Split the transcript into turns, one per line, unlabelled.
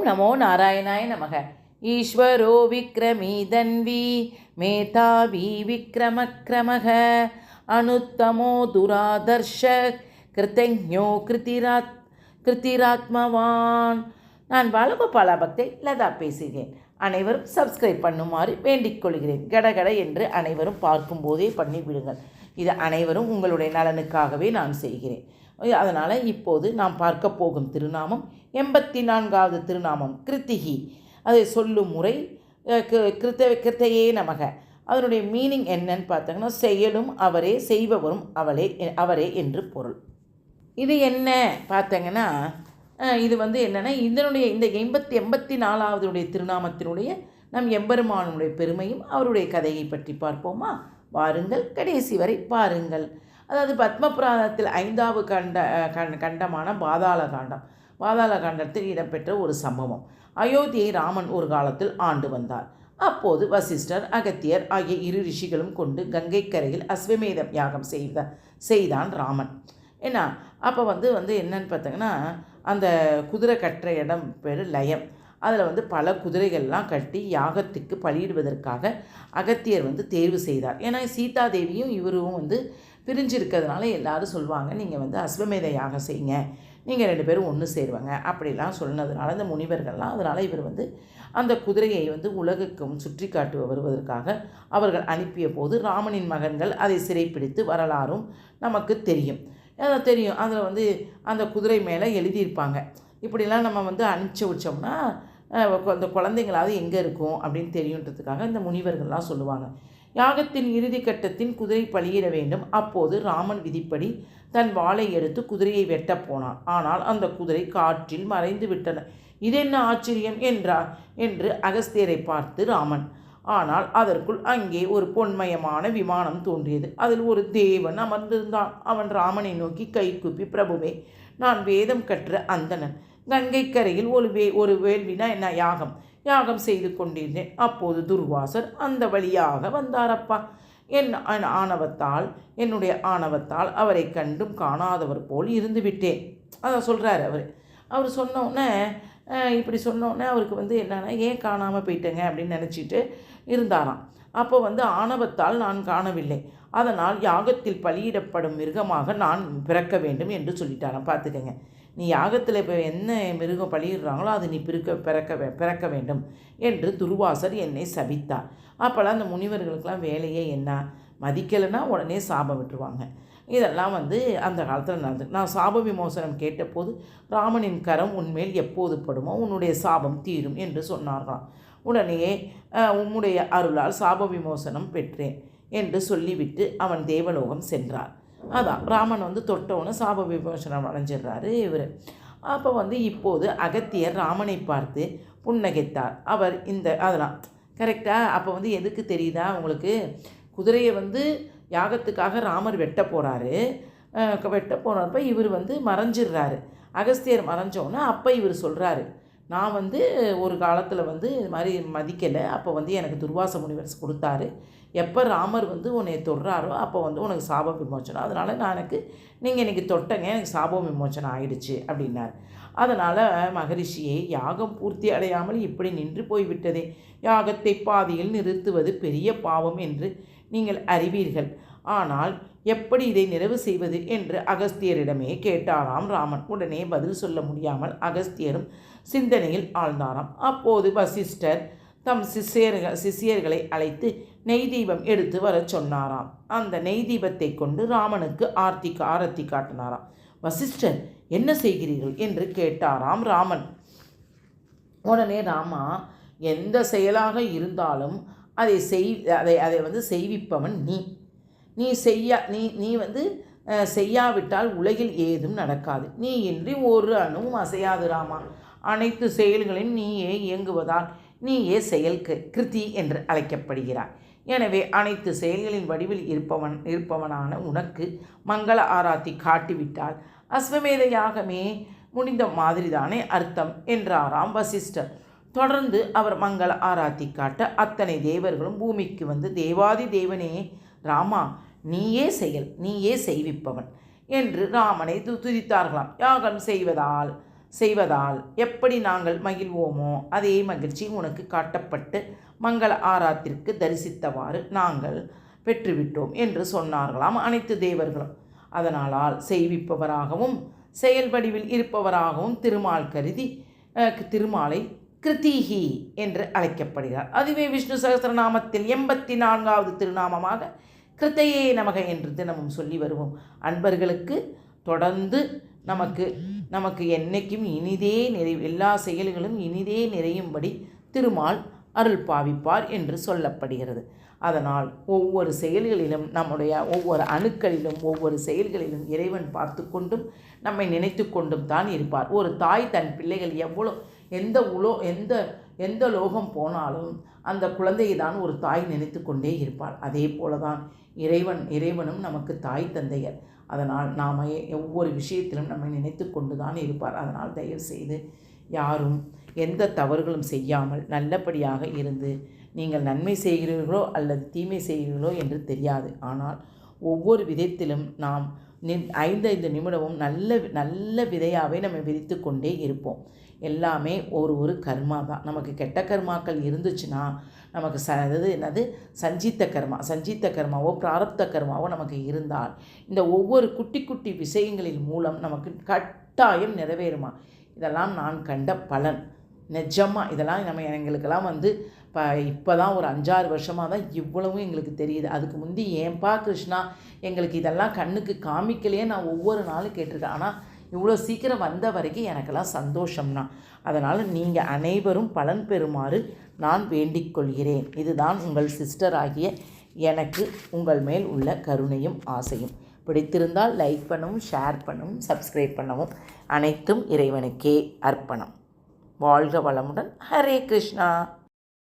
ஓம் நமோ நாராயணாய நமக. ஈஸ்வரோ விக்ரமி தன்வி மேதாவி விக்ரமக்ரமக அனுத்தமோ துராதர்ஷ கிருத்தஜோ கிருத்திராத் கிருத்திராத்மவான். நான் பாலகோபாலா பக்தை லதா பேசுகிறேன். அனைவரும் சப்ஸ்கிரைப் பண்ணுமாறு வேண்டிக் கொள்கிறேன். கடகட என்று அனைவரும் பார்க்கும்போதே பண்ணிவிடுங்கள். இது அனைவரும் உங்களுடைய நலனுக்காகவே நான் செய்கிறேன். அதனால் இப்போது நாம் பார்க்க போகும் திருநாமம் எண்பத்தி நான்காவது திருநாமம் கிருத்திகி. அதை சொல்லும் முறை கி- கிருத்த கிருத்தையே நமக. அதனுடைய மீனிங் என்னன்னு பார்த்தோங்கன்னா செயலும் அவரே செய்பவரும் அவளே அவரே என்று பொருள். இது என்ன பார்த்தங்கன்னா இது வந்து என்னென்னா இதனுடைய இந்த எண்பத்தி எண்பத்தி நாலாவதுடைய திருநாமத்தினுடைய நம் எம்பெருமானுடைய பெருமையும் அவருடைய கதையை பற்றி பார்ப்போமா? வாருங்கள் கடைசி வரை பாருங்கள். அதாவது பத்மபுராணத்தில் ஐந்தாவது கண்ட கண் கண்டமான பாதாள காண்டம். பாதாள காண்டத்தில் இடம்பெற்ற ஒரு சம்பவம். அயோத்தியை ராமன் ஒரு காலத்தில் ஆண்டு வந்தார். அப்போது வசிஷ்டர் அகத்தியர் ஆகிய இரு ரிஷிகளும் கொண்டு கங்கை கரையில் அஸ்வமேதம் யாகம் செய்த செய்தான் ராமன். ஏன்னா அப்போ வந்து வந்து என்னன்னு பார்த்தீங்கன்னா அந்த குதிரை கட்டுற இடம் பேர் லயம். அதில் வந்து பல குதிரைகள்லாம் கட்டி யாகத்துக்கு பலியிடுவதற்காக அகத்தியர் வந்து தேர்வு செய்தார். ஏன்னா சீதாதேவியும் இவரும் வந்து பிரிஞ்சிருக்கிறதுனால எல்லாரும் சொல்லுவாங்க நீங்கள் வந்து அஸ்வமேத யாகம் செய்யுங்க. நீங்கள் ரெண்டு பேரும் ஒன்று சேருவாங்க. அப்படிலாம் சொன்னதுனால இந்த முனிவர்கள்லாம் அதனால் இவர் வந்து அந்த குதிரையை வந்து உலகுக்கும் சுற்றி காட்டு வருவதற்காக அவர்கள் அனுப்பிய போது ராமனின் மகன்கள் அதை சிறைப்பிடித்து வரலாறும் நமக்கு தெரியும். தெரியும். அதில் வந்து அந்த குதிரை மேலே எழுதியிருப்பாங்க. இப்படிலாம் நம்ம வந்து அனுப்பிச்சி வச்சோம்னா அந்த குழந்தைங்களாவது எங்கே இருக்கும் அப்படின்னு தெரியுன்றதுக்காக இந்த முனிவர்கள்லாம் சொல்லுவாங்க. யாகத்தின் இறுதி கட்டத்தின் குதிரை பலியிட வேண்டும். அப்போது ராமன் விதிப்படி தன் வாளை எடுத்து குதிரையை வெட்டப் போனான். ஆனால் அந்த குதிரை காற்றில் மறைந்து விட்டன. இதென்ன ஆச்சரியம்? என்றார். என்று அகஸ்தியரை பார்த்து ராமன். ஆனால் அதற்குள் அங்கே ஒரு பொன்மயமான விமானம் தோன்றியது. அதில் ஒரு தேவன் அமர்ந்திருந்தான். அவன் ராமனை நோக்கி கைகுப்பி பிரபுவே நான் வேதம் கற்ற அந்தணன். கங்கைக்கரையில் ஒரு வே ஒரு வேள்வினா என்ன? யாகம். யாகம் செய்து கொண்டிருந்தேன். அப்போது துர்வாசர் அந்த வழியாக வந்தாரப்பா. என் ஆணவத்தால் என்னுடைய ஆணவத்தால் அவரை கண்டும் காணாதவர் போல் இருந்துவிட்டேன் அதை சொல்கிறாரு அவர். அவர் சொன்னோடனே இப்படி சொன்னோடனே அவருக்கு வந்து என்னென்னா ஏன் காணாமல் போயிட்டேங்க? அப்படின்னு நினச்சிட்டு இருந்தாராம். அப்போ வந்து ஆணவத்தால் நான் காணவில்லை. அதனால் யாகத்தில் பலியிடப்படும் மிருகமாக நான் பிறக்க வேண்டும் என்று சொல்லிட்டாராம். பார்த்துக்கங்க. நீ யாகத்தில் இப்போ என்ன மிருகம் பலியிடுறாங்களோ அது நீ பிறக்க பிறக்க வே- பிறக்க வேண்டும் என்று துருவாசர் என்னை சபித்தார். அப்போல்லாம் அந்த முனிவர்களுக்கெல்லாம் வேலையே என்ன? மதிக்கலைன்னா உடனே சாபம் விட்டுருவாங்க. இதெல்லாம் வந்து அந்த காலத்தில் நடந்து நான் சாப விமோசனம் கேட்டபோது ராமனின் கரம் உன்மேல் எப்போது படுமோ உன்னுடைய சாபம் தீரும் என்று சொன்னார்களாம். உடனே உம்முடைய அருளால் சாப விமோசனம் பெற்றேன் என்று சொல்லிவிட்டு அவன் தேவலோகம் சென்றார் அதான் ராமன் வந்து தொட்டவுடனே சாப விமோசனம் அடைஞ்சிடுறாரு இவர். அப்போ வந்து இப்போது அகத்தியர் ராமனை பார்த்து புன்னகைத்தார். அவர் இந்த அதெல்லாம் கரெக்டாக அப்போ வந்து எதுக்கு தெரியுதா உங்களுக்கு? குதிரையை வந்து யாகத்துக்காக ராமர் வெட்ட போகிறாரு வெட்ட போகிறப்ப இவர் வந்து மறைஞ்சிடுறாரு. அகஸ்தியர் மறைஞ்சோன்னே அப்போ இவர் சொல்கிறாரு நான் வந்து ஒரு காலத்தில் வந்து இது மாதிரி மதிக்கலை. அப்போ வந்து எனக்கு துர்வாச முனிவர்ஸ் கொடுத்தாரு. எப்போ ராமர் வந்து உன்னை தொடுறாரோ அப்போ வந்து உனக்கு சாப விமோச்சனம் அதனால் நான் எனக்கு நீங்கள் இன்றைக்கி தொட்டங்க எனக்கு சாப விமோச்சனம் ஆயிடுச்சு அப்படின்னார். அதனால் மகரிஷியை யாகம் பூர்த்தி அடையாமல் இப்படி நின்று போய்விட்டதே. யாகத்தை பாதியில் நிறுத்துவது பெரிய பாவம் என்று நீங்கள் அறிவீர்கள். ஆனால் எப்படி இதை நிறைவு செய்வது என்று அகஸ்தியரிடமே கேட்டாராம் ராமன். உடனே பதில் சொல்ல முடியாமல் அகஸ்தியரும் சிந்தனையில் ஆழ்ந்தாராம். அப்போது வசிஷ்டர் தம் சிஷ்யர்கள் சிஷ்யர்களை அழைத்து நெய் தீபம் எடுத்து வரச் சொன்னாராம். அந்த நெய் தீபத்தை கொண்டு ராமனுக்கு ஆர்த்தி ஆரத்தி காட்டினாராம். வசிஷ்டர் என்ன செய்கிறீர்கள்? என்று கேட்டாராம் ராமன். உடனே ராமா எந்த செயலாக இருந்தாலும் அதை செய் அதை அதை வந்து செய்விப்பவன் நீ. நீ செய்யா நீ நீ வந்து செய்யாவிட்டால் உலகில் ஏதும் நடக்காது. நீ இன்றி ஒரு அணுவும் அசையாது ராமா. அனைத்து செயல்களையும் நீயே இயங்குவதால் நீயே செயல் கிருதி என்று அழைக்கப்படுகிறாய். எனவே அனைத்து செயல்களின் வடிவில் இருப்பவன் இருப்பவனான உனக்கு மங்கள ஆராத்தி காட்டிவிட்டால் அஸ்வமேத யாகமே முடிந்த மாதிரிதானே அர்த்தம் என்றாராம் வசிஷ்டர். தொடர்ந்து அவர் மங்கள ஆராத்தி காட்ட அத்தனை தேவர்களும் பூமிக்கு வந்து தேவாதி தேவனே ராமா நீயே செயல் நீயே செய்விப்பவன் என்று ராமனை து- துதித்தார்களாம். யாகம் செய்வதால் செய்வதால் எப்படி நாங்கள் மகிழ்வோமோ அதே மகிழ்ச்சி உனக்கு காட்டப்பட்டு மங்கள ஆராத்திற்கு தரிசித்தவாறு நாங்கள் பெற்றுவிட்டோம் என்று சொன்னார்களாம் அனைத்து தேவர்களும். அதனால் செய்விப்பவராகவும் செயல் வடிவில் இருப்பவராகவும் திருமால் கருதி திருமாலை கிருத்திகி என்று அழைக்கப்படுகிறார். அதுவே விஷ்ணு சகசிரநாமத்தில் எண்பத்தி நான்காவது திருநாமமாக கிருத்தையே நமக என்று தினமும் சொல்லி வருவோம். அன்பர்களுக்கு தொடர்ந்து நமக்கு நமக்கு என்னைக்கும் இனிதே நிறை எல்லா செயல்களும் இனிதே நிறையும்படி திருமால் அருள் பாவிப்பார் என்று சொல்லப்படுகிறது. அதனால் ஒவ்வொரு செயல்களிலும் நம்முடைய ஒவ்வொரு அணுக்களிலும் ஒவ்வொரு செயல்களிலும் இறைவன் பார்த்து கொண்டும் நம்மை நினைத்து கொண்டும் தான் இருப்பார். ஒரு தாய் தன் பிள்ளைகள் எவ்வளோ எந்த உலோ எந்த எந்த லோகம் போனாலும் அந்த குழந்தையை தான் ஒரு தாய் நினைத்து கொண்டே இருப்பாள். அதே போல தான் இறைவன் இறைவனும் நமக்கு தாய் தந்தையர். அதனால் நாம் ஒவ்வொரு விஷயத்திலும் நம்மை நினைத்து கொண்டு தான் இருப்பார். அதனால் தயவு செய்து யாரும் எந்த தவறுகளும் செய்யாமல் நல்லபடியாக இருந்து நீங்கள் நன்மை செய்கிறீர்களோ அல்லது தீமை செய்கிறீர்களோ என்று தெரியாது. ஆனால் ஒவ்வொரு விதத்திலும் நாம் நி ஐந்தைந்து நிமிடமும் நல்ல நல்ல விதையாகவே நம்ம விரித்து கொண்டே இருப்போம். எல்லாமே ஒரு ஒரு கர்மா தான். நமக்கு கெட்ட கர்மாக்கள் இருந்துச்சுன்னா நமக்கு ச அதாவது என்னது? சஞ்சித்த கர்மா சஞ்சித்த கர்மாவோ பிராரப்த கர்மாவோ நமக்கு இருந்தால் இந்த ஒவ்வொரு குட்டி குட்டி விஷயங்களின் மூலம் நமக்கு கட்டாயம் நிறைவேறுமா? இதெல்லாம் நான் கண்ட பலன். நிஜமாக இதெல்லாம் நம்ம எங்களுக்கெல்லாம் வந்து இப்போ இப்போ தான் ஒரு அஞ்சாறு வருஷமாக தான் இவ்வளவும் எங்களுக்கு தெரியுது. அதுக்கு முந்தி ஏன்பா கிருஷ்ணா எங்களுக்கு இதெல்லாம் கண்ணுக்கு காமிக்கலையே நான் ஒவ்வொரு நாளும் கேட்டிருக்கேன். ஆனால் இவ்வளோ சீக்கிரம் வந்த வரைக்கும் எனக்கெல்லாம் சந்தோஷம்னா. அதனால் நீங்கள் அனைவரும் பலன் பெறுமாறு நான் வேண்டிக் கொள்கிறேன் இதுதான் உங்கள் சிஸ்டர் ஆகிய எனக்கு உங்கள் மேல் உள்ள கருணையும் ஆசையும். பிடித்திருந்தால் லைக் பண்ணவும் ஷேர் பண்ணவும் சப்ஸ்கிரைப் பண்ணவும். அனைத்தும் இறைவனுக்கே அர்ப்பணம். வாழ்க வளமுடன். ஹரே கிருஷ்ணா.